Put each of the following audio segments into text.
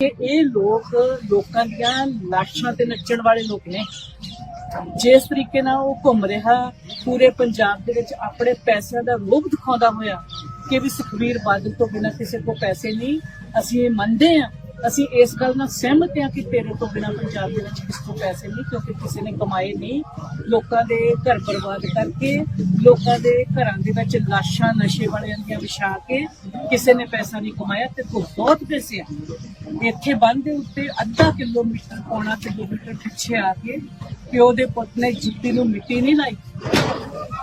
ਕਿ ਇਹ ਲੋਕ, ਲੋਕਾਂ ਦੀਆਂ ਲਾਸ਼ਾਂ ਤੇ ਨੱਚਣ ਵਾਲੇ ਲੋਕ ਨੇ। ਜਿਸ ਤਰੀਕੇ ਨਾਲ ਉਹ ਘੁੰਮ ਰਿਹਾ, ਪੂਰੇ ਪੰਜਾਬ ਦੇ ਵਿੱਚ ਆਪਣੇ ਪੈਸਿਆਂ ਦਾ ਰੋਬ ਦਿਖਾਉਂਦਾ ਹੋਇਆ ਕਿ ਵੀ ਸੁਖਬੀਰ ਬਾਦਲ ਤੋਂ ਬਿਨਾਂ ਕਿਸੇ ਕੋਲ ਪੈਸੇ ਨਹੀਂ, ਅਸੀਂ ਇਹ ਮੰਨਦੇ ਹਾਂ। ਅਸੀਂ ਇਸ ਗੱਲ ਨਾਲ ਸਹਿਮਤ ਹਾਂ ਕਿ ਤੇਰੇ ਤੋਂ ਬਿਨਾਂ ਪੰਜਾਬ ਦੇ ਵਿੱਚ ਕਿਸੇ ਕੋਲ ਪੈਸੇ ਨਹੀਂ, ਕਿਉਂਕਿ ਕਿਸੇ ਨੇ ਕਮਾਏ ਨਹੀਂ। ਲੋਕਾਂ ਦੇ ਘਰ ਬਰਬਾਦ ਕਰਕੇ, ਲੋਕਾਂ ਦੇ ਘਰਾਂ ਦੇ ਵਿੱਚ ਲਾਸ਼ਾਂ ਨਸ਼ੇ ਵਾਲਿਆਂ ਦੀਆਂ ਵਿਛਾ ਕੇ ਕਿਸੇ ਨੇ ਪੈਸਾ ਨਹੀਂ ਕਮਾਇਆ ਤੇ ਕੋਲ ਬਹੁਤ ਪੈਸੇ ਆ। ਇੱਥੇ ਬੰਦ ਦੇ ਉੱਤੇ ਅੱਧਾ ਕਿਲੋਮੀਟਰ ਪੌਣਾ ਕਿਲੋਮੀਟਰ ਪਿੱਛੇ ਆ ਕੇ ਪਿਓ ਦੇ ਪੁੱਤ ਨੇ ਜੁੱਤੀ ਨੂੰ ਮਿੱਟੀ ਨਹੀਂ ਲਾਈ।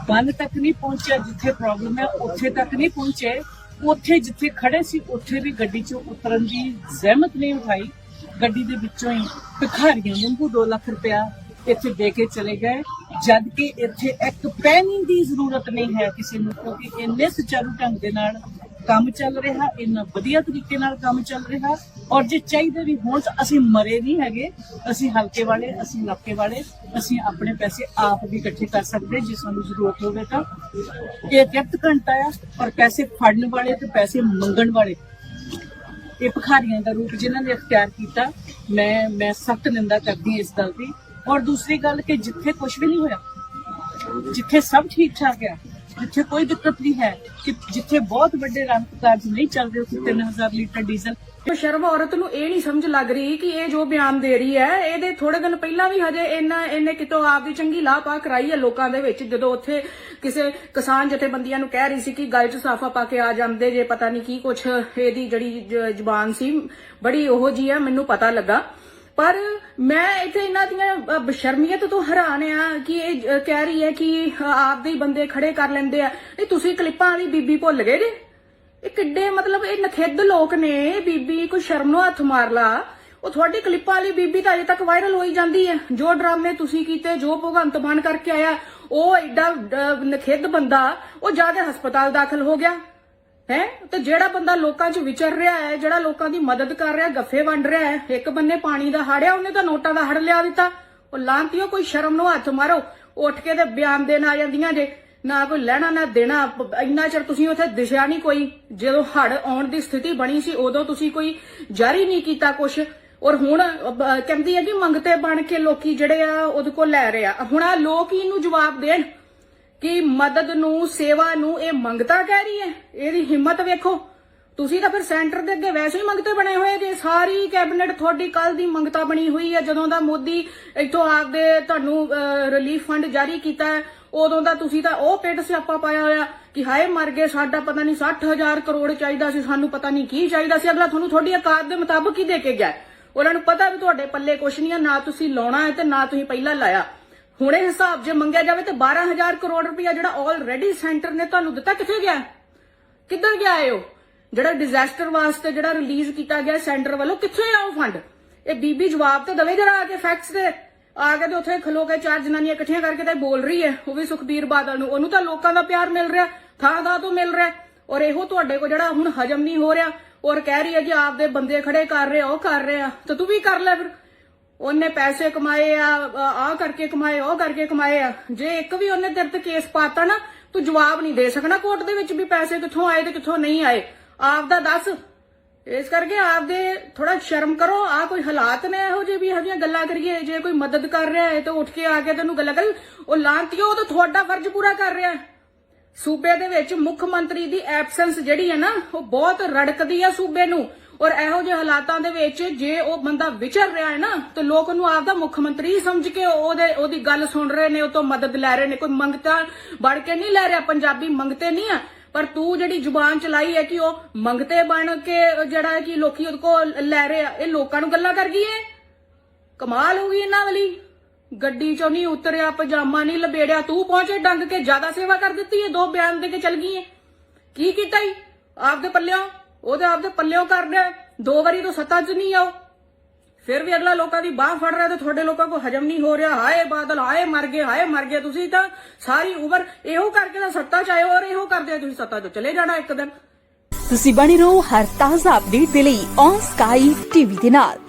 ਬੰਦ ਤੱਕ ਨਹੀਂ ਪਹੁੰਚਿਆ ਜਿੱਥੇ ਪ੍ਰੋਬਲਮ ਹੈ, ਉੱਥੇ ਤੱਕ ਨਹੀਂ ਪਹੁੰਚੇ ਉੱਥੇ ਜਿੱਥੇ ਖੜੇ ਸੀ, ਉੱਥੇ ਵੀ ਗੱਡੀ 'ਚੋਂ ਉਤਰਨ ਦੀ ਜ਼ਹਿਮਤ ਨਹੀਂ ਉਠਾਈ। ਗੱਡੀ ਦੇ ਵਿੱਚੋਂ ਹੀ ਭਿਖਾਰੀਆਂ ਵਾਂਗੂ 2 ਲੱਖ ਰੁਪਇਆ ਇੱਥੇ ਦੇ ਕੇ ਚਲੇ ਗਏ। ਜਦ ਕਿ ਇੱਥੇ ਇੱਕ ਪੈਨੀ ਦੀ ਜ਼ਰੂਰਤ ਨਹੀਂ ਹੈ ਕਿਸੇ ਨੂੰ, ਕਿਉਂਕਿ ਇੰਨੇ ਸੁਚਾਰੂ ਢੰਗ ਦੇ ਨਾਲ ਕੰਮ ਚੱਲ ਰਿਹਾ, ਇੰਨਾ ਵਧੀਆ ਤਰੀਕੇ ਨਾਲ ਕੰਮ ਚੱਲ ਰਿਹਾ। ਔਰ ਜੇ ਚਾਹੀਦੇ ਵੀ ਹੋਣ ਤਾਂ ਅਸੀਂ ਮਰੇ ਨਹੀਂ ਹੈਗੇ। ਅਸੀਂ ਹਲਕੇ ਵਾਲੇ, ਅਸੀਂ ਇਲਾਕੇ ਵਾਲੇ, ਅਸੀਂ ਆਪਣੇ ਪੈਸੇ ਆਪ ਵੀ ਇਕੱਠੇ ਕਰ ਸਕਦੇ, ਜੇ ਸਾਨੂੰ ਜ਼ਰੂਰਤ ਹੋਵੇ ਤਾਂ। ਇਹ ਕਿਰਤ ਘੰਟਾ ਆ ਔਰ ਪੈਸੇ ਫੜਨ ਵਾਲੇ ਤੇ ਪੈਸੇ ਮੰਗਣ ਵਾਲੇ। ਇਹ ਭਿਖਾਰੀਆਂ ਦਾ ਰੂਪ ਜਿਨ੍ਹਾਂ ਨੇ ਅਖਤਿਆਰ ਕੀਤਾ, ਮੈਂ ਮੈਂ ਸਖਤ ਨਿੰਦਾ ਕਰਦੀ ਇਸ ਗੱਲ ਦੀ। ਔਰ ਦੂਸਰੀ ਗੱਲ ਕਿ ਜਿੱਥੇ ਕੁਝ ਵੀ ਨਹੀਂ ਹੋਇਆ, ਜਿੱਥੇ ਸਭ ਠੀਕ ਠਾਕ ਆ ਜਿੱਥੇ ਕੋਈ ਦਿੱਕਤ ਨਹੀਂ ਹੈ ਕਿ ਜਿੱਥੇ ਬਹੁਤ ਵੱਡੇ ਰੰਗ ਕਾਰਜ ਨਹੀਂ ਚੱਲਦੇ ਉੱਥੇ 3000 ਲੀਟਰ ਡੀਜ਼ਲ। ਸ਼ਰਮ ਔਰਤ ਨੂੰ ਇਹ ਨਹੀਂ ਸਮਝ ਲੱਗ ਰਹੀ ਕਿ ਇਹ ਜੋ ਬਿਆਨ ਦੇ ਰਹੀ ਹੈ, ਇਹਦੇ ਥੋੜੇ ਦਿਨ ਪਹਿਲਾਂ ਵੀ ਹਜੇ ਇਹਨਾਂ ਇਹਨੇ ਕਿਤੋਂ ਆਪਦੀ ਚੰਗੀ ਲਾਹ ਪਾ ਕਰਾਈ ਹੈ ਲੋਕਾਂ ਦੇ ਵਿੱਚ, ਜਦੋਂ ਉੱਥੇ ਕਿਸੇ ਕਿਸਾਨ ਜਥੇਬੰਦੀਆਂ ਨੂੰ ਕਹਿ ਰਹੀ ਸੀ ਕਿ ਗੱਲ 'ਚ ਸਾਫਾ ਪਾ ਕੇ ਆ ਜਾਂਦੇ, ਜੇ ਪਤਾ ਨਹੀਂ ਕੀ ਕੁਛ ਇਹਦੀ ਜਿਹੜੀ ਜ਼ੁਬਾਨ ਸੀ, ਬੜੀ ਉਹੋ ਜੀ ਹੈ, ਮੈਨੂੰ ਪਤਾ ਲੱਗਾ। ਪਰ ਮੈਂ ਇੱਥੇ ਇਹਨਾਂ ਦੀਆਂ ਬਸ਼ਰਮੀਅਤ ਤੋਂ ਹੈਰਾਨ ਆ ਕਿ ਇਹ ਕਹਿ ਰਹੀ ਹੈ ਕਿ ਆਪਦੇ ਹੀ ਬੰਦੇ ਖੜੇ ਕਰ ਲੈਂਦੇ ਆ। ਇਹ ਤੁਸੀਂ ਕਲਿੱਪਾਂ ਵਾਲੀ ਬੀਬੀ ਭੁੱਲ ਗਏ ਜੇ? ਇਹ ਕਿੱਡੇ ਮਤਲਬ ਇਹ ਨਖਿੱਧ ਲੋਕ ਨੇ ਬੀਬੀ ਕੋਈ ਸ਼ਰਮ ਨੂੰ ਹੱਥ ਮਾਰ ਲਾ। ਉਹ ਤੁਹਾਡੀ ਕਲਿੱਪਾਂ ਵਾਲੀ ਬੀਬੀ ਤਾਂ ਅਜੇ ਤੱਕ ਵਾਇਰਲ ਹੋਈ ਜਾਂਦੀ ਹੈ। ਜੋ ਡਰਾਮੇ ਤੁਸੀਂ ਕੀਤੇ ਜੋ ਭਗਵੰਤ ਮਾਨ ਕਰਕੇ ਆਇਆ ਉਹ ਐਡਾ ਅ, ਨਖਿੱਧ ਬੰਦਾ ਉਹ ਜਾ ਕੇ ਹਸਪਤਾਲ ਦਾਖਲ ਹੋ ਗਿਆ। ਹੈ? ਤੇ ਜਿਹੜਾ ਬੰਦਾ ਲੋਕਾਂ 'ਚ ਵਿਚਰ ਰਿਹਾ ਹੈ, ਜਿਹੜਾ ਲੋਕਾਂ ਦੀ ਮਦਦ ਕਰ ਰਿਹਾ, ਗੱਫੇ ਵੰਡ ਰਿਹਾ ਹੈ, ਇੱਕ ਬੰਨੇ ਪਾਣੀ ਦਾ ਹੜਿਆ, ਉਹਨੇ ਤਾਂ ਨੋਟਾਂ ਦਾ ਹੜ ਲਿਆ ਦਿੱਤਾ। ਉਹ ਲਾਂਤੀਓ ਕੋਈ ਸ਼ਰਮ ਨੂੰ ਹੱਥ ਮਾਰੋ, ਉੱਠ ਕੇ ਤੇ ਬਿਆਨ ਦੇਣ ਆ ਜਾਂਦੀਆਂ ਜੇ। ਨਾ ਕੋਈ ਲੈਣਾ, ਨਾ ਦੇਣਾ, ਇੰਨਾ ਚਿਰ ਤੁਸੀਂ ਉੱਥੇ ਦਿਸਿਆ ਨਹੀਂ ਕੋਈ। ਜਦੋਂ ਹੜ ਆਉਣ ਦੀ ਸਥਿਤੀ ਬਣੀ ਸੀ, ਉਦੋਂ ਤੁਸੀਂ ਕੋਈ ਜਾਰੀ ਨਹੀਂ ਕੀਤਾ ਕੁਛ। ਔਰ ਹੁਣ ਕਹਿੰਦੀ ਹੈ ਕਿ ਮੰਗਤੇ ਬਣ ਕੇ ਲੋਕੀ ਜਿਹੜੇ ਆ, ਉਹਦੇ ਕੋਲ ਲੈ ਰਹੇ ਆ। ਹੁਣ ਆ ਲੋਕ ਹੀ ਇਹਨੂੰ ਜਵਾਬ ਦੇਣ। ਕਿ ਮਦਦ ਨੂੰ, ਸੇਵਾ ਨੂੰ ਇਹ ਮੰਗਤਾ ਕਹਿ ਰਹੀ ਹੈ? ਇਹਦੀ ਹਿੰਮਤ ਵੇਖੋ। ਤੁਸੀਂ ਤਾਂ ਫਿਰ ਸੈਂਟਰ ਦੇ ਅੱਗੇ ਵੈਸੇ ਹੀ ਮੰਗਤੇ ਬਣੇ ਹੋਏ ਜੇ। ਸਾਰੀ ਕੈਬਨਿਟ ਤੁਹਾਡੀ ਕੱਲ ਦੀ ਮੰਗਤਾ ਬਣੀ ਹੋਈ ਹੈ। ਜਦੋਂ ਦਾ ਮੋਦੀ ਇੱਥੋਂ ਆਪਦੇ ਤੁਹਾਨੂੰ ਰਿਲੀਫ ਫੰਡ ਜਾਰੀ ਕੀਤਾ ਉਦੋਂ ਦਾ ਤੁਸੀਂ ਤਾਂ ਉਹ ਪੇਟ ਸਿਆਪਾ ਪਾਇਆ ਹੋਇਆ ਕਿ ਹਾਏ ਮਰ ਗਏ, ਸਾਡਾ ਪਤਾ ਨਹੀਂ 60000 ਕਰੋੜ ਚਾਹੀਦਾ ਸੀ, ਸਾਨੂੰ ਪਤਾ ਨਹੀਂ ਕੀ ਚਾਹੀਦਾ ਸੀ। ਅਗਲਾ ਤੁਹਾਨੂੰ ਤੁਹਾਡੀ ਔਕਾਤ ਦੇ ਮੁਤਾਬਕ ਹੀ ਦੇ ਕੇ ਗਿਆ ਉਹਨਾਂ ਨੂੰ ਪਤਾ ਵੀ ਤੁਹਾਡੇ ਪੱਲੇ ਕੁਛ ਨਹੀਂ ਹੈ, ਨਾ ਤੁਸੀਂ ਲਾਉਣਾ ਹੈ ਤੇ ਨਾ ਤੁਸੀਂ ਪਹਿਲਾਂ ਲਾਇਆ। ਹੁਣੇ ਹਿਸਾਬ ਜੇ ਮੰਗਿਆ ਜਾਵੇ ਤੇ 12000 ਕਰੋੜ ਰੁਪਇਆ ਜਿਹੜਾ ਆਲਰੇਡੀ ਸੈਂਟਰ ਨੇ ਤੁਹਾਨੂੰ ਦਿੱਤਾ, ਕਿੱਥੇ ਗਿਆ? ਕਿੱਧਰ ਗਿਆ ਹੈ ਉਹ? ਜਿਹੜਾ ਡਿਜ਼ਾਸਟਰ ਵਾਸਤੇ ਜਿਹੜਾ ਰਿਲੀਜ਼ ਕੀਤਾ ਗਿਆ ਸੈਂਟਰ ਵੱਲੋਂ, ਕਿੱਥੇ ਆ ਉਹ ਫੰਡ ਇਹ ਬੀਬੀ ਜਵਾਬ ਤੇ ਦਵੇ ਜਰਾ ਆ ਕੇ ਫੈਕਟਸ ਦੇ। ਆ ਕੇ ਤੇ ਉੱਥੇ ਖਲੋ ਕੇ ਚਾਰ ਜਨਾਨੀਆਂ ਇਕੱਠੀਆਂ ਕਰਕੇ ਤੇ ਬੋਲ ਰਹੀ ਹੈ, ਉਹ ਵੀ ਸੁਖਬੀਰ ਬਾਦਲ ਨੂੰ। ਉਹਨੂੰ ਤਾਂ ਲੋਕਾਂ ਦਾ ਪਿਆਰ ਮਿਲ ਰਿਹਾ, ਥਾਂ ਥਾਂ ਤੋਂ ਮਿਲ ਰਿਹਾ। ਔਰ ਇਹੋ ਤੁਹਾਡੇ ਕੋ ਜਿਹੜਾ ਹੁਣ ਹਜਮ ਨਹੀਂ ਹੋ ਰਿਹਾ, ਔਰ ਕਹਿ ਰਹੀ ਹੈ ਕਿ ਆਪਦੇ ਬੰਦੇ ਖੜੇ ਕਰ ਰਹੇ ਆ, ਉਹ ਕਰ ਰਹੇ ਆ। ਤਾਂ ਤੂੰ ਵੀ ਕਰ ਲੈ ਫਿਰ। ਉਹਨੇ ਪੈਸੇ ਕਮਾਏ ਆ ਆ ਕਰਕੇ ਕਮਾਏ, ਉਹ ਕਰਕੇ ਕਮਾਏ ਆ। ਜੇ ਇੱਕ ਵੀ ਉਹਨੇ ਤੇਰੇ ਤੇ ਕੇਸ ਪਾਤਾ ਨਾ, ਤੂੰ ਜਵਾਬ ਨਹੀਂ ਦੇ ਸਕਣਾ ਕੋਰਟ ਦੇ ਵਿੱਚ ਵੀ ਪੈਸੇ ਕਿੱਥੋਂ ਆਏ ਤੇ ਕਿੱਥੋਂ ਨਹੀਂ ਆਏ। ਆਪ ਦਾ ਦੱਸ। ਇਸ ਕਰਕੇ ਆਪਦੇ ਥੋੜਾ ਸ਼ਰਮ ਕਰੋ ਆ ਕੋਈ ਹਾਲਾਤ ਨੇ ਇਹੋ ਜਿਹੇ ਵੀ ਇਹੋ ਜਿਹੀਆਂ ਗੱਲਾਂ ਕਰੀਏ, ਜੇ ਕੋਈ ਮਦਦ ਕਰ ਰਿਹਾ ਹੈ ਤਾਂ ਉੱਠ ਕੇ ਆ ਕੇ ਤੈਨੂੰ ਗੱਲਾਂ ਕਰੀ, ਉਹ ਲਾਂਤੀਓ ਉਹ ਤਾਂ ਤੁਹਾਡਾ ਫਰਜ਼ ਪੂਰਾ ਕਰ ਰਿਹਾ ਹੈ। ਸੂਬੇ ਦੇ ਵਿੱਚ ਮੁੱਖ ਮੰਤਰੀ ਦੀ ਐਬਸੈਂਸ ਜਿਹੜੀ ਹੈ ਨਾ, ਉਹ ਬਹੁਤ ਰੜਕਦੀ ਆ ਸੂਬੇ ਨੂੰ। ਔਰ ਇਹੋ ਜਿਹੇ ਹਾਲਾਤਾਂ ਦੇ ਵਿੱਚ ਜੇ ਉਹ ਬੰਦਾ ਵਿਚਰ ਰਿਹਾ ਹੈ ਨਾ, ਤੇ ਲੋਕ ਉਹਨੂੰ ਆਪਦਾ ਮੁੱਖ ਮੰਤਰੀ ਸਮਝ ਕੇ ਉਹਦੇ, ਉਹਦੀ ਗੱਲ ਸੁਣ ਰਹੇ ਨੇ, ਉਹ ਤੋਂ ਮਦਦ ਲੈ ਰਹੇ ਨੇ। ਕੋਈ ਮੰਗਤਾ ਬਣ ਕੇ ਨਹੀਂ ਲੈ ਰਿਹਾ, ਪੰਜਾਬੀ ਮੰਗਤੇ ਨਹੀਂ ਆ। ਪਰ ਤੂੰ ਜਿਹੜੀ ਜ਼ੁਬਾਨ ਚਲਾਈ ਹੈ ਕਿ ਉਹ ਮੰਗਤੇ ਬਣ ਕੇ ਜਿਹੜਾ ਹੈ ਕਿ ਲੋਕੀ ਉਹਦੇ ਕੋਲ ਲੈ ਰਹੇ ਆ, ਇਹ ਲੋਕਾਂ ਨੂੰ ਗੱਲਾਂ ਕਰ ਗਈ ਏ? ਕਮਾਲ ਹੋ ਗਈ ਇਹਨਾਂ ਵਾਲੀ। ਗੱਡੀ ਚੋਂ ਨਹੀਂ ਉਤਰਿਆ, ਪਜਾਮਾ ਨਹੀਂ ਲਬੇੜਿਆ, ਤੂੰ ਪਹੁੰਚੇ ਡੰਗ ਕੇ, ਜ਼ਿਆਦਾ ਸੇਵਾ ਕਰ ਦਿੱਤੀ ਏ, ਦੋ ਬਿਆਨ ਦੇ ਕੇ ਚਲ ਗਈ ਏ। ਕੀ ਕੀਤਾ ਈ? ਆਪਦੇ ਪੱਲਿਓਂ ਉਹਦੇ ਆਪਦੇ ਪੱਲਿਓਂ ਕਰ ਦੋ ਵਾਰੀ ਤੋਂ ਸੱਤਾ 'ਚ ਨਹੀਂ ਆਓ। ਫਿਰ ਵੀ ਅਗਲਾ ਲੋਕਾਂ ਦੀ ਬਾਹ ਫੜ ਰਿਹਾ ਤੇ ਤੁਹਾਡੇ ਲੋਕਾਂ ਕੋ ਹਜਮ ਨਹੀਂ ਹੋ ਰਿਹਾ। ਹਾਏ ਬਾਦਲ, ਹਾਏ ਮਰ ਗਏ, ਹਾਏ ਮਰ ਗਏ ਤੁਸੀਂ ਤਾਂ ਸਾਰੀ ਉਮਰ ਇਹੋ ਕਰਕੇ ਤਾਂ ਸੱਤਾ 'ਚ ਆਏ ਹੋ ਔਰ ਇਹੋ ਕਰਦੇ ਤੁਸੀਂ ਸੱਤਾ 'ਚੋਂ ਚਲੇ ਜਾਣਾ ਇੱਕ ਦਿਨ। ਤੁਸੀਂ ਬਣੇ ਰਹੋ ਹਰ ਤਾਜ਼ਾ ਅਪਡੇਟ ਦੇ ਲਈ ਔਨ ਸਕਾਈ ਟੀਵੀ ਦੇ ਨਾਲ।